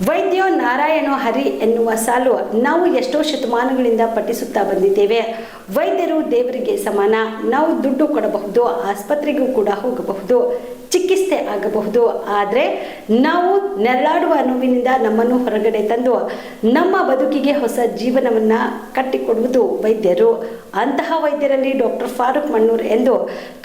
ವೈದ್ಯೋ ನಾರಾಯಣೋ ಹರಿ ಎನ್ನುವ ಸಾಲು ನಾವು ಎಷ್ಟೋ ಶತಮಾನಗಳಿಂದ ಪಠಿಸುತ್ತಾ ಬಂದಿದ್ದೇವೆ. ವೈದ್ಯರು ದೇವರಿಗೆ ಸಮಾನ. ನಾವು ದುಡ್ಡು ಕೊಡಬಹುದು, ಆಸ್ಪತ್ರೆಗೂ ಕೂಡ ಹೋಗಬಹುದು. ಚಿಕಿತ್ಸೆ ಆಗಬಹುದು. ಆದರೆ ನಾವು ನೆರಳಾಡುವ ನೋವಿನಿಂದ ನಮ್ಮನ್ನು ಹೊರಗಡೆ ತಂದು ನಮ್ಮ ಬದುಕಿಗೆ ಹೊಸ ಜೀವನವನ್ನು ಕಟ್ಟಿಕೊಡುವುದು ವೈದ್ಯರು. ಅಂತಹ ವೈದ್ಯರಲ್ಲಿ ಡಾಕ್ಟರ್ ಫಾರೂಕ್ ಮಣ್ಣೂರ್ ಎಂದು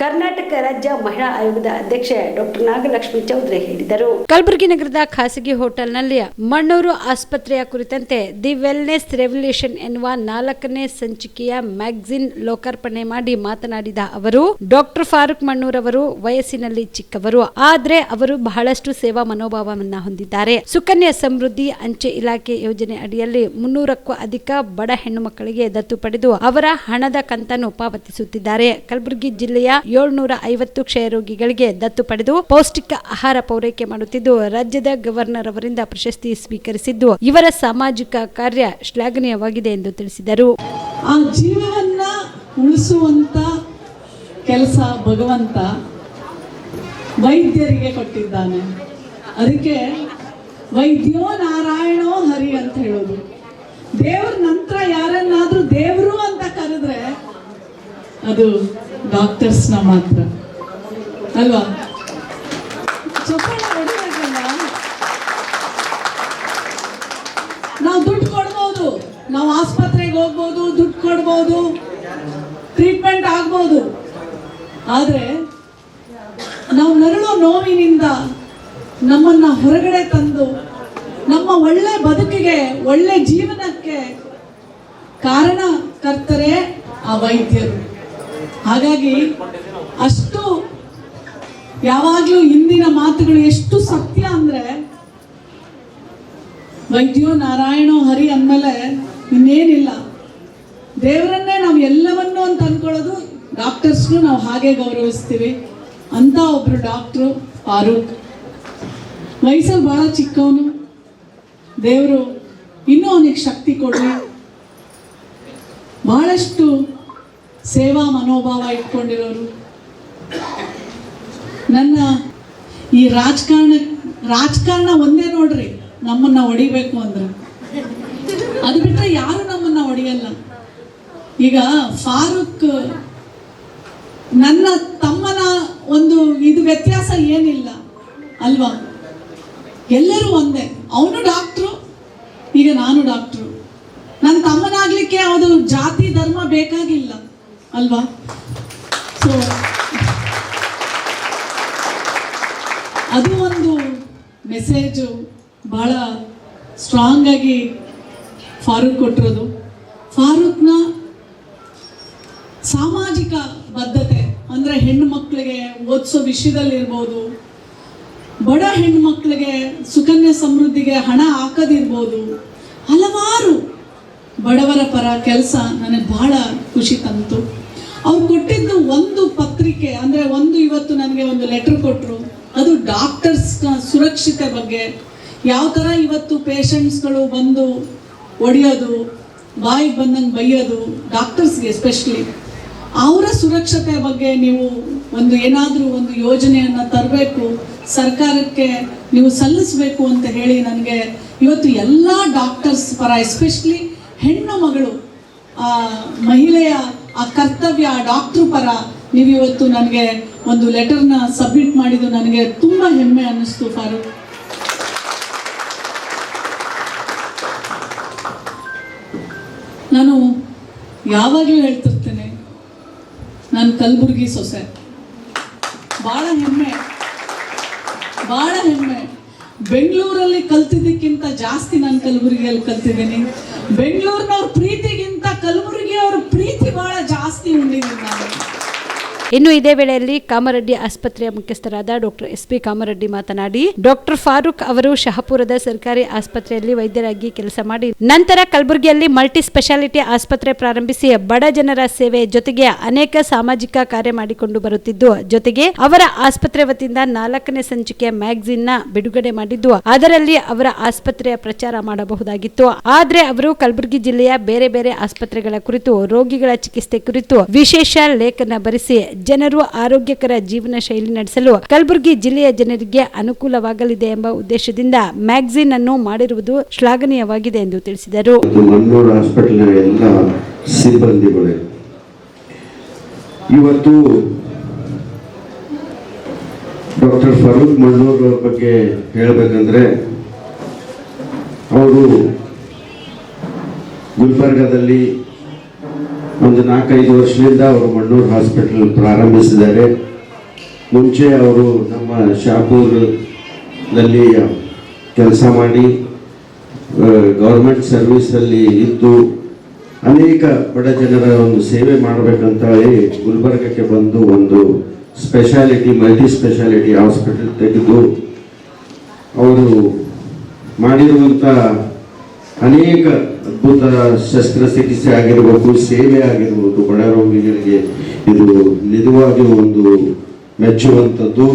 ಕರ್ನಾಟಕ ರಾಜ್ಯ ಮಹಿಳಾ ಆಯೋಗದ ಅಧ್ಯಕ್ಷೆ ಡಾಕ್ಟರ್ ನಾಗಲಕ್ಷ್ಮಿ ಚೌಧರಿ ಹೇಳಿದರು. ಕಲಬುರಗಿ ನಗರದ ಖಾಸಗಿ ಹೋಟೆಲ್ನಲ್ಲಿ ಮಣ್ಣೂರು ಆಸ್ಪತ್ರೆಯ ಕುರಿತಂತೆ ದಿ ವೆಲ್ನೆಸ್ ರೆವಲ್ಯೂಷನ್ ಎನ್ನುವ ನಾಲ್ಕನೇ ಸಂಚಿಕೆಯ ಮ್ಯಾಗಝಿನ್ ಲೋಕಾರ್ಪಣೆ ಮಾಡಿ ಮಾತನಾಡಿದ ಅವರು, ಡಾಕ್ಟರ್ ಫಾರೂಕ್ ಮಣ್ಣೂರ್ ಅವರು ವಯಸ್ಸಿನಲ್ಲಿ ಚಿಕ್ಕವರು ಆದರೆ ಅವರು ಬಹಳಷ್ಟು ಸೇವಾ ಮನೋಭಾವವನ್ನು ಹೊಂದಿದ್ದಾರೆ. ಸುಕನ್ಯಾ ಸಮೃದ್ಧಿ ಅಂಚೆ ಇಲಾಖೆ ಯೋಜನೆ ಅಡಿಯಲ್ಲಿ ಮುನ್ನೂರಕ್ಕೂ ಅಧಿಕ ಬಡ ಹೆಣ್ಣು ಮಕ್ಕಳಿಗೆ ದತ್ತು ಪಡೆದು ಅವರ ಹಣದ ಕಂತನ್ನು ಪಾವತಿಸುತ್ತಿದ್ದಾರೆ. ಕಲಬುರಗಿ ಜಿಲ್ಲೆಯ ಏಳ್ನೂರ ಐವತ್ತು ಕ್ಷಯ ರೋಗಿಗಳಿಗೆ ದತ್ತು ಪಡೆದು ಪೌಷ್ಟಿಕ ಆಹಾರ ಪೂರೈಕೆ ಮಾಡುತ್ತಿದ್ದು, ರಾಜ್ಯದ ಗವರ್ನರ್ ಅವರಿಂದ ಪ್ರಶಸ್ತಿ ಸ್ವೀಕರಿಸಿದ್ದು ಇವರ ಸಾಮಾಜಿಕ ಕಾರ್ಯ ಶ್ಲಾಘನೀಯವಾಗಿದೆ ಎಂದು ತಿಳಿಸಿದರು. ಆ ಜೀವವನ್ನ ಉಳಿಸುವಂತ ಕೆಲಸ ಭಗವಂತ ವೈದ್ಯರಿಗೆ ಕೊಟ್ಟಿದ್ದಾನೆ. ಅದಕ್ಕೆ ವೈದ್ಯೋ ನಾರಾಯಣೋ ಹರಿ ಅಂತ ಹೇಳೋದು. ದೇವ್ರ ನಂತರ ಯಾರನ್ನಾದ್ರೂ ದೇವರು ಅಂತ ಕರೆದ್ರೆ ಅದು ಡಾಕ್ಟರ್ಸ್ನ ಮಾತ್ರ. ಅಲ್ವಾ? ಚಪ್ಪಳ ಹೊಡಿಬೇಕಲ್ಲ? ನಾವು ದುಡ್ಡು ಕೊಡ್ಬೋದು. ನಾವು ಆಸ್ಪತ್ರೆಗೆ ಹೋಗ್ಬೋದು, ದುಡ್ಡು ಕೊಡ್ಬೋದು ಟ್ರೀಟ್ಮೆಂಟ್ ಆಗ್ಬೋದು. ಆದರೆ ನಾವು ನರಳೋ ನೋವಿನಿಂದ ನಮ್ಮನ್ನ ಹೊರಗಡೆ ತಂದು ನಮ್ಮ ಒಳ್ಳೆ ಬದುಕಿಗೆ, ಒಳ್ಳೆ ಜೀವನಕ್ಕೆ ಕಾರಣ ಕರ್ತರೆ ಆ ವೈದ್ಯರು. ಹಾಗಾಗಿ ಅಷ್ಟು ಯಾವಾಗಲೂ ಇಂದಿನ ಮಾತುಗಳು ಎಷ್ಟು ಸತ್ಯ ಅಂದ್ರೆ, ವೈದ್ಯೋ ನಾರಾಯಣೋ ಹರಿ ಅಂದಮೇಲೆ ಇನ್ನೇನಿಲ್ಲ. ದೇವರನ್ನೇ ನಾವು ಎಲ್ಲವನ್ನೂ ಅಂತ ಅಂದ್ಕೊಳ್ಳೋದು ಡಾಕ್ಟರ್ಸ್ನು ನಾವು ಹಾಗೆ ಗೌರವಿಸ್ತೀವಿ. ಅಂತ ಒಬ್ಬರು ಡಾಕ್ಟ್ರು ಫಾರೂಕ್ ವಯಸ್ಸಲ್ಲಿ ಭಾಳ ಚಿಕ್ಕವನು. ದೇವರು ಇನ್ನೂ ಅವನಿಗೆ ಶಕ್ತಿ ಕೊಡಲಿ. ಬಹಳಷ್ಟು ಸೇವಾ ಮನೋಭಾವ ಇಟ್ಕೊಂಡಿರೋರು. ನನ್ನ ಈ ರಾಜಕಾರಣ ರಾಜಕಾರಣ ಒಂದೇ ನೋಡ್ರಿ, ನಮ್ಮನ್ನ ಹೊಡಿಬೇಕು ಅಂದ್ರೆ. ಅದು ಬಿಟ್ರೆ ಯಾರು ನಮ್ಮನ್ನ ಹೊಡೆಯಲ್ಲ. ಈಗ ಫಾರೂಕ್ ನನ್ನ ಒಂದು ಇದು ವ್ಯತ್ಯಾಸ ಏನಿಲ್ಲ, ಅಲ್ವಾ? ಎಲ್ಲರೂ ಒಂದೇ. ಅವನು ಡಾಕ್ಟ್ರು, ಈಗ ನಾನು ಡಾಕ್ಟ್ರು. ನನ್ನ ತಮ್ಮನಾಗ್ಲಿಕ್ಕೆ ಅದು ಜಾತಿ, ಧರ್ಮ ಬೇಕಾಗಿಲ್ಲ, ಅಲ್ವಾ? ಸೊ ಅದು ಒಂದು ಮೆಸೇಜು ಬಹಳ ಸ್ಟ್ರಾಂಗ್ ಆಗಿ ಫಾರೂಕ್ ಕೊಟ್ಟಿರೋದು. ಫಾರೂಕ್ನ ಸಾಮಾಜಿಕ ಬದ್ಧತೆ. ಅಂದರೆ ಹೆಣ್ಣು ಮಕ್ಕಳಿಗೆ ಓದಿಸೋ ವಿಷಯದಲ್ಲಿರ್ಬೋದು, ಬಡ ಹೆಣ್ಣು ಮಕ್ಕಳಿಗೆ ಸುಕನ್ಯಾ ಸಮೃದ್ಧಿಗೆ ಹಣ ಹಾಕೋದಿರ್ಬೋದು, ಹಲವಾರು ಬಡವರ ಪರ ಕೆಲಸ ನನಗೆ ಬಹಳ ಖುಷಿ ತಂತು. ಅವ್ರು ಕೊಟ್ಟಿದ್ದು ಒಂದು ಪತ್ರಿಕೆ, ಅಂದರೆ ಒಂದು ಇವತ್ತು ನನಗೆ ಒಂದು ಲೆಟರ್ ಕೊಟ್ಟರು ಅದು ಡಾಕ್ಟರ್ಸ್ ಸುರಕ್ಷತೆ ಬಗ್ಗೆ. ಯಾವ ಥರ ಇವತ್ತು ಪೇಷಂಟ್ಸ್ಗಳು ಬಂದು ಒಡೆಯೋದು, ಬಾಯಿಗೆ ಬಂದಂಗೆ ಬೈಯೋದು ಡಾಕ್ಟರ್ಸ್ಗೆ ಎಸ್ಪೆಷಲಿ ಅವರ ಸುರಕ್ಷತೆ ಬಗ್ಗೆ ನೀವು ಒಂದು ಏನಾದರೂ ಒಂದು ಯೋಜನೆಯನ್ನು ತರಬೇಕು, ಸರ್ಕಾರಕ್ಕೆ ನೀವು ಸಲ್ಲಿಸಬೇಕು ಅಂತ ಹೇಳಿ ನನಗೆ ಇವತ್ತು ಎಲ್ಲ ಡಾಕ್ಟರ್ಸ್ ಪರ ಎಸ್ಪೆಷಲಿ ಹೆಣ್ಣು ಮಗಳು, ಆ, ಮಹಿಳೆಯ, ಆ ಕರ್ತವ್ಯ ಆ ಡಾಕ್ಟ್ರು ಪರ ನೀವು ಇವತ್ತು ನನಗೆ ಒಂದು ಲೆಟರ್ನ ಸಬ್ಮಿಟ್ ಮಾಡಿದ್ದು ನನಗೆ ತುಂಬ ಹೆಮ್ಮೆ ಅನ್ನಿಸ್ತು ಫಾರೂಕ್ ನಾನು ಯಾವಾಗಲೂ ಹೇಳ್ತಿರ್ತೇನೆ. ನಾನು ಕಲಬುರಗಿ ಸೊಸೆ. ಭಾಳ ಹೆಮ್ಮೆ. ಭಾಳ ಹೆಮ್ಮೆ. ಬೆಂಗಳೂರಲ್ಲಿ ಕಲ್ತಿದ್ದಕ್ಕಿಂತ ಜಾಸ್ತಿ ನಾನು ಕಲಬುರಗಿಯಲ್ಲಿ ಕಲ್ತಿದ್ದೀನಿ. ಬೆಂಗಳೂರಿನವ್ರ ಪ್ರೀತಿಗಿಂತ ಕಲಬುರಗಿಯವ್ರ ಪ್ರೀತಿ ಭಾಳ ಜಾಸ್ತಿ ಉಂಡಿದ್ದೀನಿ ನಾನು. ಇನ್ನು ಇದೇ ವೇಳೆಯಲ್ಲಿ ಕಾಮರೆಡ್ಡಿ ಆಸ್ಪತ್ರೆಯ ಮುಖ್ಯಸ್ಥರಾದ ಡಾಕ್ಟರ್ ಎಸ್ ಪಿ ಕಾಮರೆಡ್ಡಿ ಮಾತನಾಡಿ, ಡಾಕ್ಟರ್ ಫಾರೂಕ್ ಅವರು ಶಹಪುರದ ಸರ್ಕಾರಿ ಆಸ್ಪತ್ರೆಯಲ್ಲಿ ವೈದ್ಯರಾಗಿ ಕೆಲಸ ಮಾಡಿ, ನಂತರ ಕಲಬುರಗಿಯಲ್ಲಿ ಮಲ್ಟಿ ಸ್ಪೆಷಾಲಿಟಿ ಆಸ್ಪತ್ರೆ ಪ್ರಾರಂಭಿಸಿ ಬಡ ಜನರ ಸೇವೆ ಜೊತೆಗೆ ಅನೇಕ ಸಾಮಾಜಿಕ ಕಾರ್ಯ ಮಾಡಿಕೊಂಡು ಬರುತ್ತಿದ್ದು, ಜೊತೆಗೆ ಅವರ ಆಸ್ಪತ್ರೆ ವತಿಯಿಂದ ನಾಲ್ಕನೇ ಸಂಚಿಕೆಯ ಮ್ಯಾಗಝಿನ್ನ ಬಿಡುಗಡೆ ಮಾಡಿದ್ದು, ಅದರಲ್ಲಿ ಅವರ ಆಸ್ಪತ್ರೆಯ ಪ್ರಚಾರ ಮಾಡಬಹುದಾಗಿತ್ತು. ಆದ್ರೆ ಅವರು ಕಲಬುರಗಿ ಜಿಲ್ಲೆಯ ಬೇರೆ ಬೇರೆ ಆಸ್ಪತ್ರೆಗಳ ಕುರಿತು ರೋಗಿಗಳ ಚಿಕಿತ್ಸೆ ಕುರಿತು ವಿಶೇಷ ಲೇಖನ ಬರೆಸಿ ಜನರು ಆರೋಗ್ಯಕರ ಜೀವನ ಶೈಲಿ ನಡೆಸಲು ಕಲಬುರಗಿ ಜಿಲ್ಲೆಯ ಜನರಿಗೆ ಅನುಕೂಲವಾಗಲಿದೆ ಎಂಬ ಉದ್ದೇಶದಿಂದ ಮ್ಯಾಗಝಿನ್ ಅನ್ನು ಮಾಡಿರುವುದು ಶ್ಲಾಘನೀಯವಾಗಿದೆ ಎಂದು ತಿಳಿಸಿದರು. ಇವತ್ತು ಡಾಕ್ಟರ್ ಫರೂಕ್ ಮಣ್ಣೂರ್ ಅವ್ರ ಬಗ್ಗೆ ಹೇಳಬೇಕಂದ್ರೆ ಅವರು ಗುಲ್ಬರ್ಗದಲ್ಲಿ ಒಂದು ನಾಲ್ಕೈದು ವರ್ಷದಿಂದ ಅವರು ಮಣ್ಣೂರು ಹಾಸ್ಪಿಟಲ್ ಪ್ರಾರಂಭಿಸಿದ್ದಾರೆ. ಮುಂಚೆ ಅವರು ನಮ್ಮ ಶಾಪೂರ್ನಲ್ಲಿ ಕೆಲಸ ಮಾಡಿ ಗೌರ್ಮೆಂಟ್ ಸರ್ವಿಸಲ್ಲಿ ಇದ್ದು ಅನೇಕ ಬಡ ಜನರ ಒಂದು ಸೇವೆ ಮಾಡಬೇಕಂತ ಹೇಳಿ ಗುಲ್ಬರ್ಗಕ್ಕೆ ಬಂದು ಒಂದು ಸ್ಪೆಷಾಲಿಟಿ, ಮಲ್ಟಿ ಸ್ಪೆಷಾಲಿಟಿ ಹಾಸ್ಪಿಟಲ್ ತೆಗೆದು ಅವರು ಮಾಡಿರುವಂಥ ಅನೇಕ ಅದ್ಭುತ ಶಸ್ತ್ರಚಿಕಿತ್ಸೆ ಆಗಿರಬಹುದು ಸೇವೆ ಆಗಿರ್ಬೋದು, ಬಡ ರೋಗಿಗಳಿಗೆ ಇದು ನಿಜವಾಗಿ ಒಂದು ಮೆಚ್ಚುವಂಥದ್ದು.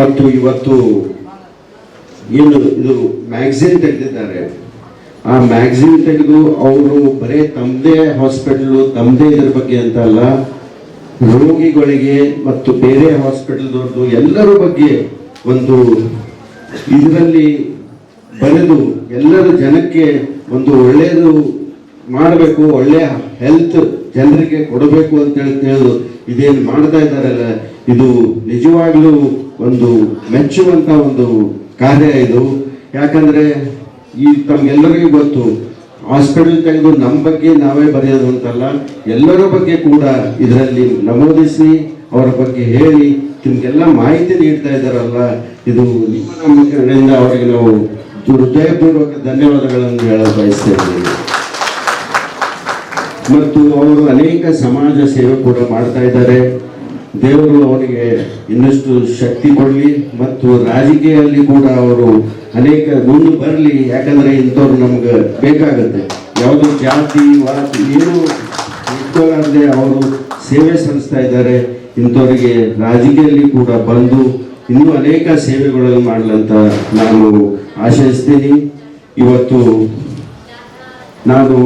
ಮತ್ತು ಇವತ್ತು ಏನು, ಇದು ಮ್ಯಾಗ್ಝಿನ್ ತೆಗೆದಿದ್ದಾರೆ. ಆ ಮ್ಯಾಗ್ಝಿನ್ ತೆಗೆದು ಅವರು ಬರೇ ತಮ್ಮದೇ ಹಾಸ್ಪಿಟಲ್ ತಮ್ಮದೇ ಇದ್ರ ಬಗ್ಗೆ ಅಂತ ಅಲ್ಲ, ರೋಗಿಗಳಿಗೆ ಮತ್ತು ಬೇರೆ ಹಾಸ್ಪಿಟಲ್ದವ್ರದ್ದು ಎಲ್ಲರ ಬಗ್ಗೆ ಒಂದು ಇದರಲ್ಲಿ ಬರೆದು ಎಲ್ಲರ ಜನಕ್ಕೆ ಒಂದು ಒಳ್ಳೆಯದು ಮಾಡಬೇಕು, ಒಳ್ಳೆಯ ಹೆಲ್ತ್ ಜನರಿಗೆ ಕೊಡಬೇಕು ಅಂತೇಳಿ ತಿಳಿದು ಇದೇನು ಮಾಡ್ತಾ ಇದ್ದಾರಲ್ಲ, ಇದು ನಿಜವಾಗ್ಲೂ ಒಂದು ಮೆಚ್ಚುವಂತ ಒಂದು ಕಾರ್ಯ ಇದು. ಯಾಕಂದ್ರೆ ಈ ತಮ್ಗೆಲ್ಲರಿಗೂ ಗೊತ್ತು ಹಾಸ್ಪಿಟಲ್ ತೆಗೆದು ನಮ್ಮ ಬಗ್ಗೆ ನಾವೇ ಬರೆಯೋದು ಅಂತಲ್ಲ, ಎಲ್ಲರ ಬಗ್ಗೆ ಕೂಡ ಇದರಲ್ಲಿ ನಮೂದಿಸಿ, ಅವರ ಬಗ್ಗೆ ಹೇಳಿ, ನಿಮ್ಗೆಲ್ಲ ಮಾಹಿತಿ ನೀಡ್ತಾ ಇದ್ದಾರಲ್ಲ, ಇದು ನಿಮ್ಮ ಅವರಿಗೆ ನಾವು ಹೃದಯಪೂರ್ವಕ ಧನ್ಯವಾದಗಳನ್ನು ಹೇಳಲು ಬಯಸ್ತೇವೆ ಮತ್ತು ಅವರು ಅನೇಕ ಸಮಾಜ ಸೇವೆ ಕೂಡ ಮಾಡ್ತಾ ಇದ್ದಾರೆ. ದೇವರು ಅವರಿಗೆ ಇನ್ನಷ್ಟು ಶಕ್ತಿ ಕೊಡಲಿ ಮತ್ತು ರಾಜಕೀಯದಲ್ಲಿ ಕೂಡ ಅವರು ಅನೇಕ ಮುಂದೆ ಬರಲಿ, ಯಾಕಂದ್ರೆ ಇಂಥವ್ರು ನಮ್ಗೆ ಬೇಕಾಗುತ್ತೆ. ಯಾವುದೋ ಜಾತಿ ವಾತಿ ಏನು ಇಟ್ಕೊಳ್ಳದೆ ಅವರು ಸೇವೆ ಸಲ್ಲಿಸ್ತಾ ಇದ್ದಾರೆ. ಇಂಥವರಿಗೆ ರಾಜಕೀಯದಲ್ಲಿ ಕೂಡ ಬಂದು ಇನ್ನೂ ಅನೇಕ ಸೇವೆಗಳನ್ನು ಮಾಡಲಂತ ನಾನು ಆಶಯಿಸ್ತೀನಿ ಇವತ್ತು ನಾನು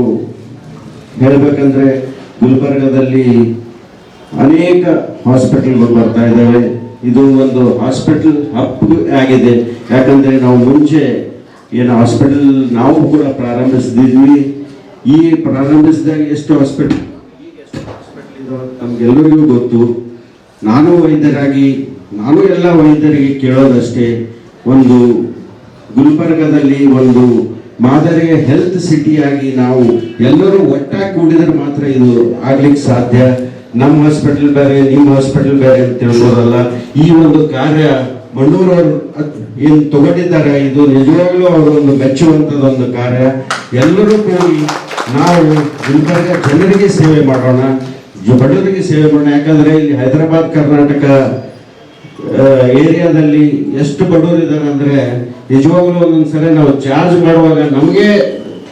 ಹೇಳಬೇಕಂದ್ರೆ ಗುಲ್ಬರ್ಗದಲ್ಲಿ ಅನೇಕ ಹಾಸ್ಪಿಟಲ್ಗಳು ಬರ್ತಾ ಇದ್ದಾವೆ. ಇದು ಒಂದು ಹಾಸ್ಪಿಟಲ್ ಹಬ್ ಆಗಿದೆ. ಯಾಕಂದ್ರೆ ನಾವು ಮುಂಚೆ ಏನು ಹಾಸ್ಪಿಟಲ್ ನಾವು ಕೂಡ ಪ್ರಾರಂಭಿಸಿದ್ವಿ ಈ ಪ್ರಾರಂಭಿಸಿದಾಗ ಎಷ್ಟು ಹಾಸ್ಪಿಟಲ್ ನಮಗೆಲ್ಲರಿಗೂ ಗೊತ್ತು. ನಾನು ವೈದ್ಯರಾಗಿ ನಾನು ಎಲ್ಲ ವೈದ್ಯರಿಗೆ ಕೇಳೋದಷ್ಟೇ, ಒಂದು ಗುಲ್ಬರ್ಗದಲ್ಲಿ ಒಂದು ಮಾದರಿಯ ಹೆಲ್ತ್ ಸಿಟಿಯಾಗಿ ನಾವು ಎಲ್ಲರೂ ಒಟ್ಟಾಗಿ ಕೂಡಿದ್ರೆ ಮಾತ್ರ ಇದು ಆಗ್ಲಿಕ್ಕೆ ಸಾಧ್ಯ. ನಮ್ಮ ಹಾಸ್ಪಿಟಲ್ ಬೇರೆ, ನಿಮ್ಮ ಹಾಸ್ಪಿಟಲ್ ಬೇರೆ ಅಂತ ಹೇಳ್ಬೋದಲ್ಲ ಈ ಒಂದು ಕಾರ್ಯ ಬಂಡೂರವರು ಏನು ತಗೊಂಡಿದ್ದಾರೆ, ಇದು ನಿಜವಾಗ್ಲೂ ಅವರೊಂದು ಮೆಚ್ಚುವಂಥದ್ದೊಂದು ಕಾರ್ಯ. ಎಲ್ಲರೂ ಕೂಡಿ ನಾವು ಗುಲ್ಬರ್ಗ ಜನರಿಗೆ ಸೇವೆ ಮಾಡೋಣ. ಬಡವರಿಗೆ ಸೇವೆ ಮಾಡೋಣ. ಯಾಕಂದರೆ ಇಲ್ಲಿ ಹೈದರಾಬಾದ್, ಕರ್ನಾಟಕ ಏರಿಯಾದಲ್ಲಿ ಎಷ್ಟು ಬಡವರು ಇದ್ದಾರೆ ಅಂದ್ರೆ ನಿಜವಾಗ್ಲೂ ಒಂದೊಂದ್ಸರಿ ನಾವು ಚಾರ್ಜ್ ಮಾಡುವಾಗ ನಮಗೆ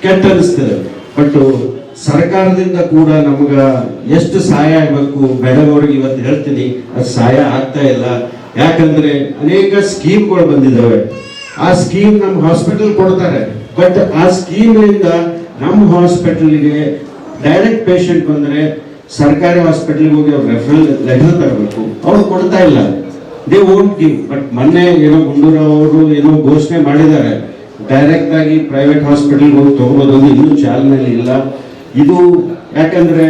ಕೆಟ್ಟ ಅನಿಸ್ತದೆ. ಬಟ್ ಸರ್ಕಾರದಿಂದ ಕೂಡ ನಮ್ಗ ಎಷ್ಟು ಸಹಾಯ ಆಗಬೇಕು? ಅವ್ರಿಗೆ ಇವತ್ತು ಹೇಳ್ತೀನಿ, ಅದು ಸಹಾಯ ಆಗ್ತಾ ಇಲ್ಲ. ಯಾಕಂದ್ರೆ ಅನೇಕ ಸ್ಕೀಮ್ಗಳು ಬಂದಿದ್ದಾವೆ ಆ ಸ್ಕೀಮ್ ನಮ್ಮ ಹಾಸ್ಪಿಟಲ್ ಕೊಡ್ತಾರೆ. ಬಟ್ ಆ ಸ್ಕೀಮ್ನಿಂದ ನಮ್ಮ ಹಾಸ್ಪಿಟಲ್ಗೆ ಡೈರೆಕ್ಟ್ ಪೇಷಂಟ್ ಬಂದ್ರೆ ಸರ್ಕಾರಿ ಹಾಸ್ಪಿಟಲ್ಗೆ ಹೋಗಿ ಅವ್ರು ರೆಫರಲ್ ಲೆಟರ್ ತರಬೇಕು. ಅವ್ರು ಕೊಡ್ತಾ ಇಲ್ಲ. ದೇ ಓಂಟ್ ಗಿವ್ ಬಟ್ ಮೊನ್ನೆ ಏನೋ ಗುಂಡೂರಾವ್ ಅವರು ಏನೋ ಘೋಷಣೆ ಮಾಡಿದ್ದಾರೆ. ಡೈರೆಕ್ಟ್ ಆಗಿ ಪ್ರೈವೇಟ್ ಹಾಸ್ಪಿಟಲ್ ಹೋಗಿ ತಗೋಬೋದು ಇನ್ನೂ ಚಾಲನೆಯಲ್ಲಿ ಇಲ್ಲ. ಇದು ಯಾಕಂದ್ರೆ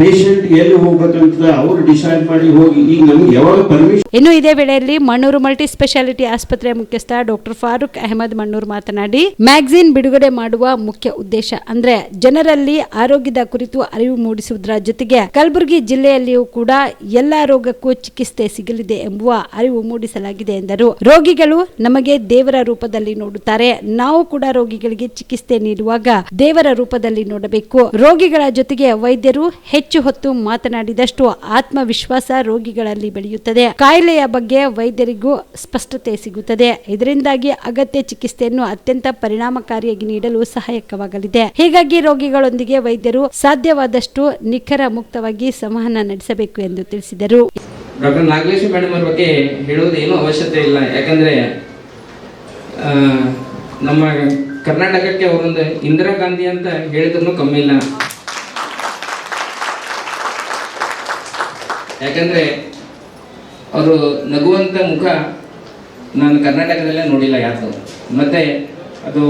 ಪೇಷಂಟ್ ಎಲ್ಲಿ ಹೋಗ್ಬೇಕಂತ ಅವರು ಡಿಸೈಡ್ ಮಾಡಿ ಹೋಗಿ. ಈಗ ನಮ್ಗೆ ಯಾವಾಗ ಪರ್ಮಿಷನ್ ಇನ್ನು ಇದೇ ವೇಳೆಯಲ್ಲಿ ಮಣ್ಣೂರು ಮಲ್ಟಿ ಸ್ಪೆಷಾಲಿಟಿ ಆಸ್ಪತ್ರೆ ಮುಖ್ಯಸ್ಥ ಡಾಕ್ಟರ್ ಫಾರೂಕ್ ಅಹಮದ್ ಮಣ್ಣೂರು ಮಾತನಾಡಿ, ಮ್ಯಾಗಝಿನ್ ಬಿಡುಗಡೆ ಮಾಡುವ ಮುಖ್ಯ ಉದ್ದೇಶ. ಅಂದ್ರೆ ಜನರಲ್ಲಿ ಆರೋಗ್ಯದ ಕುರಿತು ಅರಿವು ಮೂಡಿಸುವುದರ ಜೊತೆಗೆ ಕಲಬುರಗಿ ಜಿಲ್ಲೆಯಲ್ಲಿಯೂ ಕೂಡ ಎಲ್ಲಾ ರೋಗಕ್ಕೂ ಚಿಕಿತ್ಸೆ ಸಿಗಲಿದೆ ಎಂಬುವ ಅರಿವು ಮೂಡಿಸಲಾಗಿದೆ ಎಂದರು. ರೋಗಿಗಳು ನಮಗೆ ದೇವರ ರೂಪದಲ್ಲಿ ನೋಡುತ್ತಾರೆ. ನಾವು ಕೂಡ ರೋಗಿಗಳಿಗೆ ಚಿಕಿತ್ಸೆ ನೀಡುವಾಗ ದೇವರ ರೂಪದಲ್ಲಿ ನೋಡಬೇಕು. ರೋಗಿಗಳ ಜೊತೆಗೆ ವೈದ್ಯರು ಹೆಚ್ಚು ಹೊತ್ತು ಮಾತನಾಡಿದಷ್ಟು ಆತ್ಮವಿಶ್ವಾಸ ರೋಗಿಗಳಲ್ಲಿ ಬೆಳೆಯುತ್ತದೆ. ಕಾಯಿಲೆಯ ಬಗ್ಗೆ ವೈದ್ಯರಿಗೂ ಸ್ಪಷ್ಟತೆ ಸಿಗುತ್ತದೆ. ಇದರಿಂದಾಗಿ ಅಗತ್ಯ ಚಿಕಿತ್ಸೆಯನ್ನು ಅತ್ಯಂತ ಪರಿಣಾಮಕಾರಿಯಾಗಿ ನೀಡಲು ಸಹಾಯಕವಾಗಲಿದೆ. ಹೀಗಾಗಿ ರೋಗಿಗಳೊಂದಿಗೆ ವೈದ್ಯರು ಸಾಧ್ಯವಾದಷ್ಟು ನಿಖರ ಮುಕ್ತವಾಗಿ ಸಂವಹನ ನಡೆಸಬೇಕು ಎಂದು ತಿಳಿಸಿದರು. ಡಾಕ್ಟರ್ ನಾಗಲೇಶ್ ಮೇಡಮ್ ಅವ್ರ ಬಗ್ಗೆ ಹೇಳುವುದು ಏನೂ ಅವಶ್ಯಕತೆ ಇಲ್ಲ. ಯಾಕಂದ್ರೆ ನಮ್ಮ ಕರ್ನಾಟಕಕ್ಕೆ ಅವರೊಂದು ಇಂದಿರಾ ಗಾಂಧಿ ಅಂತ ಹೇಳಿದ್ರು ಕಮ್ಮಿ ಇಲ್ಲ. ಯಾಕಂದರೆ ಅವರು ನಗುವಂಥ ಮುಖ ನಾನು ಕರ್ನಾಟಕದಲ್ಲೇ ನೋಡಿಲ್ಲ ಯಾವುದು ಮತ್ತು ಅದು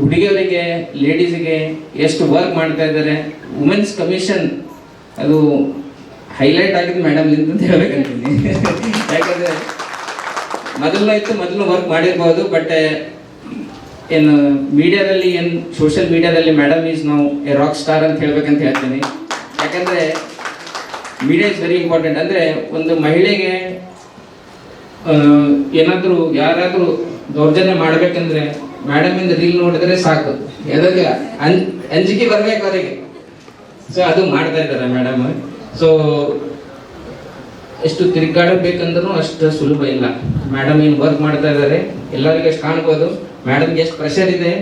ಹುಡುಗಿಯರಿಗೆ ಲೇಡೀಸಿಗೆ ಎಷ್ಟು ವರ್ಕ್ ಮಾಡ್ತಾ ಇದ್ದಾರೆ. ವುಮೆನ್ಸ್ ಕಮಿಷನ್ ಅದು ಹೈಲೈಟ್ ಆಗಿದ್ದು ಮೇಡಮ್ ಅಂತ ಹೇಳ್ಬೇಕಂತೀನಿ ಯಾಕಂದರೆ ಮೊದಲು ಇತ್ತು ಮೊದಲು ವರ್ಕ್ ಮಾಡಿರ್ಬೋದು ಬಟ್ ಏನು ಮೀಡಿಯಾದಲ್ಲಿ ಏನು ಸೋಷಿಯಲ್ ಮೀಡಿಯಾದಲ್ಲಿ ಮೇಡಮ್ ಈಸ್ ನಾವು ಎ ರಾಕ್ ಸ್ಟಾರ್ ಅಂತ ಹೇಳ್ಬೇಕಂತ ಹೇಳ್ತೀನಿ. ಯಾಕಂದರೆ ಮೀಡಿಯಾ ಇಸ್ ವೆರಿ ಇಂಪಾರ್ಟೆಂಟ್ ಅಂದರೆ ಒಂದು ಮಹಿಳೆಗೆ ಏನಾದರೂ, ಯಾರಾದರೂ ದೌರ್ಜನ್ಯ ಮಾಡಬೇಕಂದ್ರೆ ಮೇಡಮಿಂದ ರೀಲ್ ನೋಡಿದ್ರೆ ಸಾಕು. ಯಾವುದಕ್ಕೆ? ಅನ್ ಅಂಜಿಕೆ ಬರಬೇಕು ಅವರಿಗೆ. ಸೊ ಅದು ಮಾಡ್ತಾ ಇದ್ದಾರೆ ಮೇಡಮ್ ಸೊ ಎಷ್ಟು ತಿರುಗಾಡಬೇಕಂದ್ರೂ ಅಷ್ಟು ಸುಲಭ ಇಲ್ಲ. ಮೇಡಮ್ ಏನು ವರ್ಕ್ ಮಾಡ್ತಾ ಇದ್ದಾರೆ, ಎಲ್ಲರಿಗೂ ಎಷ್ಟು ಕಾಣ್ಬೋದು. ಮೇಡಮ್ಗೆ ಎಷ್ಟು ಪ್ರೆಷರ್ ಇದೆ,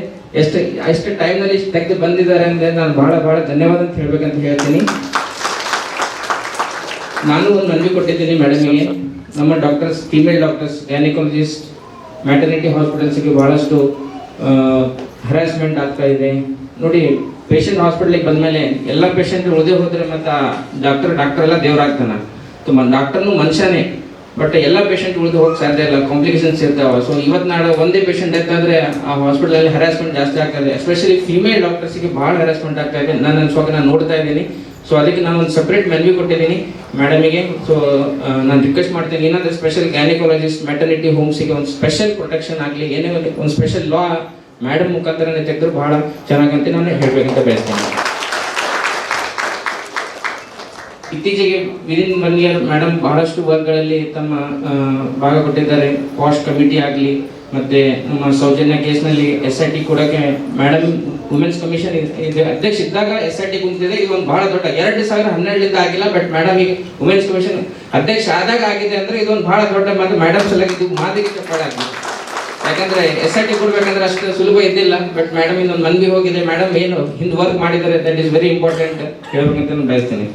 ಎಷ್ಟು ಎಷ್ಟು ಟೈಮ್ನಲ್ಲಿ ಇಷ್ಟು ತೆಗೆದು ಬಂದಿದ್ದಾರೆ ಅಂದರೆ ನಾನು ಭಾಳ ಭಾಳ ಧನ್ಯವಾದ ಅಂತ ಹೇಳ್ಬೇಕಂತ ಹೇಳ್ತೀನಿ. ನಾನು ಒಂದು ಮನವಿ ಕೊಟ್ಟಿದ್ದೀನಿ ಮೇಡಮ್ಗೆ ನಮ್ಮ doctors female doctors gynaecologist maternity ಹಾಸ್ಪಿಟಲ್ಸ್ಗೆ ಭಾಳಷ್ಟು ಹರಾಸ್ಮೆಂಟ್ ಆಗ್ತಾ ಇದೆ. ನೋಡಿ ಪೇಷಂಟ್ ಹಾಸ್ಪಿಟ್ಲಿಗೆ ಬಂದಮೇಲೆ ಎಲ್ಲ ಪೇಷಂಟ್ ಉಳಿದೇ ಹೋದ್ರೆ ಮತ್ತು ಡಾಕ್ಟರ್ ಡಾಕ್ಟರ್ ಎಲ್ಲ ದೇವರಾಗ್ತಾನೆ ತುಂಬ ಡಾಕ್ಟರ್ನು ಮನುಷ್ಯನೇ ಬಟ್ ಎಲ್ಲ ಪೇಷಂಟ್ ಉಳಿದು ಹೋಗಕ್ಕೆ ಸಾಧ್ಯ ಇಲ್ಲ ಕಾಂಪ್ಲಿಕೇಶನ್ಸ್ ಇರ್ತಾವೆ. ಸೊ ಇವತ್ತು ನಾಳೆ ಒಂದೇ ಪೇಷಂಟ್ ಎತ್ತಂದರೆ ಆ ಹಾಸ್ಪಿಟಲಲ್ಲಿ ಹರಾಸ್ಮೆಂಟ್ ಜಾಸ್ತಿ ಆಗ್ತದೆ ಎಸ್ಪೆಷಲಿ ಫೀಮೇಲ್ ಡಾಕ್ಟರ್ಸಿಗೆ ಭಾಳ ಹರಾಸ್ಮೆಂಟ್ ಆಗ್ತಾ ಇದೆ. ನಾನು ನನ್ನ ಸ್ವಾಗ ನಾನು ನೋಡ್ತಾ ಇದ್ದೀನಿ. ಸೊ ಅದಕ್ಕೆ ನಾನು ಒಂದು ಸಪ್ರೇಟ್ ಮೆನ್ವಿ ಕೊಟ್ಟಿದ್ದೀನಿ ಮೇಡಮಿಗೆ ಸೊ ನಾನು ರಿಕ್ವೆಸ್ಟ್ ಮಾಡ್ತೀನಿ, ಏನಾದರೂ ಸ್ಪೆಷಲ್ ಗ್ಯಾನಿಕಾಲಜಿಸ್ಟ್ ಮೆಟರ್ನಿಟಿ ಹೋಮ್ಸಿಗೆ ಒಂದು ಸ್ಪೆಷಲ್ ಪ್ರೊಟೆಕ್ಷನ್ ಆಗಲಿ, ಏನೇ ಒಂದು ಒಂದು ಸ್ಪೆಷಲ್ ಲಾ ಮೇಡಮ್ ಮುಖಾಂತರನೇ ತೆಗೆದ್ರು ಭಾಳ ಚೆನ್ನಾಗಂತ ನಾನು ಹೇಳಬೇಕಂತ ಬಯಸ್ತೇನೆ. ಇತ್ತೀಚೆಗೆ ವಿದಿನ್ ಒನ್ ಇಯರ್ ಮೇಡಮ್ ಬಹಳಷ್ಟು ವರ್ಕ್ಗಳಲ್ಲಿ ತಮ್ಮ ಭಾಗ ಕೊಟ್ಟಿದ್ದಾರೆ. ವಾಶ್ ಕಮಿಟಿ ಆಗಲಿ ಮತ್ತೆ ನಮ್ಮ ಸೌಜನ್ಯ ಕೇಸ್ನಲ್ಲಿ ಎಸ್ ಐ ಟಿ ಕೊಡೋಕೆ ಮೇಡಮ್ ವುಮೆನ್ಸ್ ಕಮಿಷನ್ ಇದೆ ಅಧ್ಯಕ್ಷ ಇದ್ದಾಗ ಎಸ್ ಐ ಟಿ ಕುಂತಿದೆ ಇದು ಒಂದು ಬಹಳ ದೊಡ್ಡ ಎರಡು ಸಾವಿರ ಹನ್ನೆರಡರಿಂದ ಆಗಿಲ್ಲ ಬಟ್ ಮೇಡಮ್ ಈಗ ವುಮೆನ್ಸ್ ಕಮಿಷನ್ ಅಧ್ಯಕ್ಷ ಆದಾಗ ಆಗಿದೆ ಅಂದ್ರೆ ಇದೊಂದು ಬಹಳ ದೊಡ್ಡ ಮತ್ತು ಮೇಡಮ್ ಸಲುವಾಗಿ ಇದು ಮಾದರಿ ಚಪ್ಪಾಡಾಗಿದೆ ಯಾಕಂದ್ರೆ ಎಸ್ ಐ ಟಿ ಕೊಡ್ಬೇಕಂದ್ರೆ ಅಷ್ಟು ಸುಲಭ ಇದ್ದಿಲ್ಲ ಬಟ್ ಮೇಡಮ್ ಇನ್ನೊಂದು ಮಂದಿ ಹೋಗಿದೆ. ಮೇಡಮ್ ಏನು ಹಿಂದೆ ವರ್ಕ್ ಮಾಡಿದ್ದಾರೆ ದಟ್ ಈಸ್ ವೆರಿ ಇಂಪಾರ್ಟೆಂಟ್ ಹೇಳ್ಬೇಕಂತ ನಾನು ಬಯಸ್ತೀನಿ.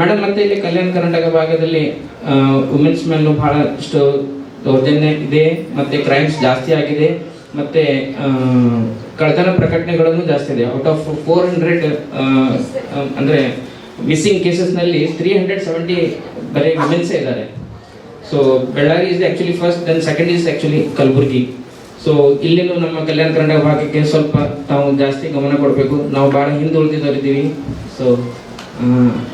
ಮೇಡಮ್ ಮತ್ತೆ ಇಲ್ಲಿ ಕಲ್ಯಾಣ ಕರ್ನಾಟಕ ಭಾಗದಲ್ಲಿ ವುಮೆನ್ಸ್ ಮೇಲೂ ಬಹಳಷ್ಟು ದೌರ್ಜನ್ಯ ಇದೆ, ಮತ್ತೆ ಕ್ರೈಮ್ಸ್ ಜಾಸ್ತಿ ಆಗಿದೆ, ಮತ್ತೆ ಕಳ್ಳತನ ಪ್ರಕಟಣೆಗಳನ್ನು ಜಾಸ್ತಿ ಇದೆ. ಔಟ್ ಆಫ್ ಫೋರ್ ಹಂಡ್ರೆಡ್ ಅಂದ್ರೆ ಮಿಸ್ಸಿಂಗ್ ಕೇಸಸ್ನಲ್ಲಿ ತ್ರೀ ಹಂಡ್ರೆಡ್ ಸೆವೆಂಟಿ ಬರೀ ವುಮೆನ್ಸೇ ಇದ್ದಾರೆ. So Ballari is actually first then second is actually Kalaburagi so ಇಲ್ಲಿನೂ ನಮ್ಮ ಕಲ್ಯಾಣ ಕರ್ನಾಟಕ ಭಾಗಕ್ಕೆ ಸ್ವಲ್ಪ ನಾವು ಜಾಸ್ತಿ ಗಮನ ಕೊಡಬೇಕು. ನಾವು ಭಾಳ ಹಿಂದುಳಿದಿದ್ದವರಿದ್ದೀವಿ ಸೊ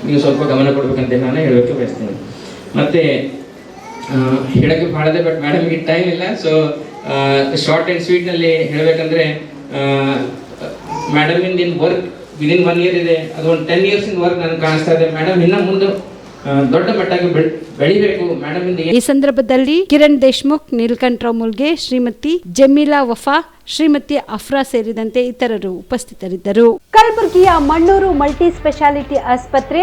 ನೀವು ಸ್ವಲ್ಪ ಗಮನ ಕೊಡಬೇಕಂತ ನಾನು ಹೇಳೋಕ್ಕೆ ಬಯಸ್ತೇನೆ. ಮತ್ತೆ ಹೇಳಕ್ಕೆ ಭಾಳ ಇದೆ ಬಟ್ ಮೇಡಮ್ಗೆ ಟೈಮ್ ಇಲ್ಲ. ಸೊ ಶಾರ್ಟ್ ಆ್ಯಂಡ್ ಸ್ವೀಟ್ನಲ್ಲಿ ಹೇಳಬೇಕಂದ್ರೆ madam in work within one year ಇದೆ. ಅದು ಒಂದು ಟೆನ್ ಇಯರ್ಸ್ ಇನ್ ವರ್ಕ್ ನನಗೆ ಕಾಣಿಸ್ತಾ ಇದೆ. ಮೇಡಮ್ ಇನ್ನ ಮುಂದೆ ದೊಡ್ಡ ಮಟ್ಟಕ್ಕೆ ಬೆಳಿಬೇಕು. ಮೇಡಮ್ ಇಂದ ಈ ಸಂದರ್ಭದಲ್ಲಿ ಕಿರಣ್ ದೇಶ್ಮುಖ್ ನೀಲ್ಕಂಠರಾವ್ ಮುಲ್ಗೆ ಶ್ರೀಮತಿ ಜಮೀಲಾ ವಫಾ ಶ್ರೀಮತಿ ಅಫ್ರಾ ಸೇರಿದಂತೆ ಇತರರು ಉಪಸ್ಥಿತರಿದ್ದರು. ಕಲಬುರಗಿಯ ಮಣ್ಣೂರು ಮಲ್ಟಿ ಸ್ಪೆಷಾಲಿಟಿ ಆಸ್ಪತ್ರೆ